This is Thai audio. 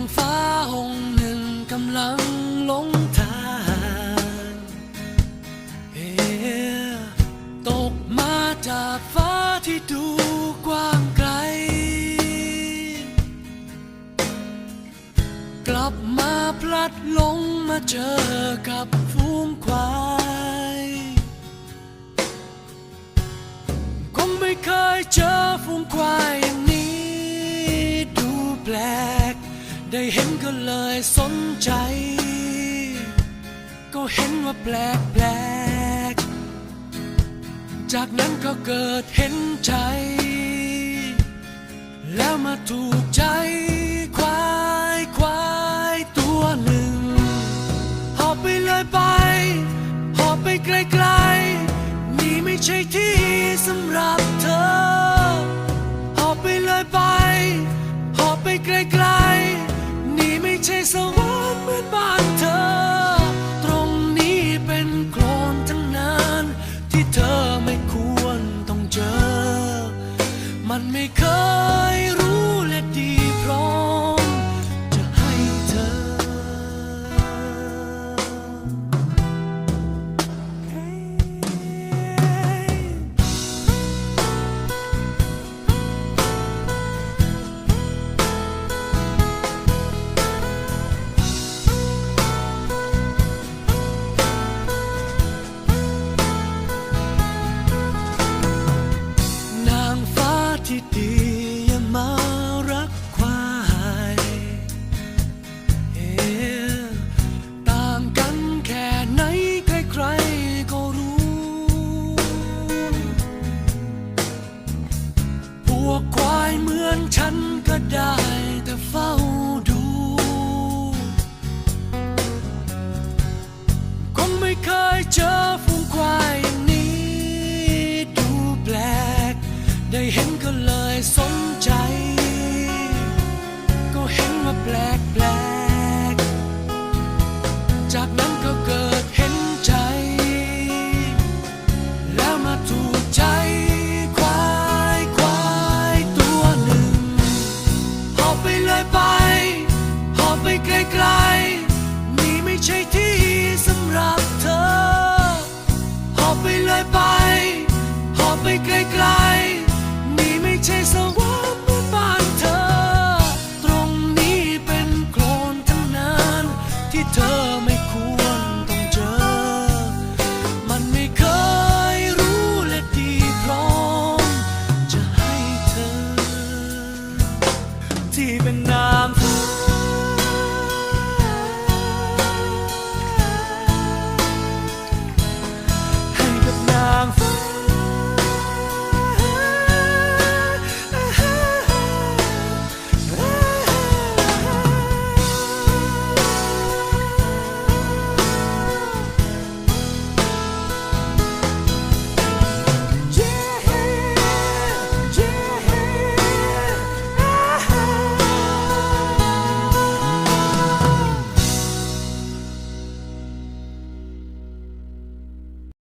างฟ้าองค์หนึ่งกำลังหลงทางเอตกมาจากฟ้าที่ดูกว้างไกล กลับมาพลัดหลงมาเจอกับฝูงควายคงไม่เคยเจอฝูงควาย ได้เห็นก็เลยสนใจ ก็เห็นว่าแปลกแปลก จากนั้นก็เกิดเห็นใจ แล้วมาถูกใจควายควายตัวหนึ่งหอบไปเลยไป มันไม่เคย นฉันก็ได้แต่เฝ้าดู คงไม่เคยเจอฝูงควายอย่างนี้ ดูแปลก ได้เห็นก็เลยสน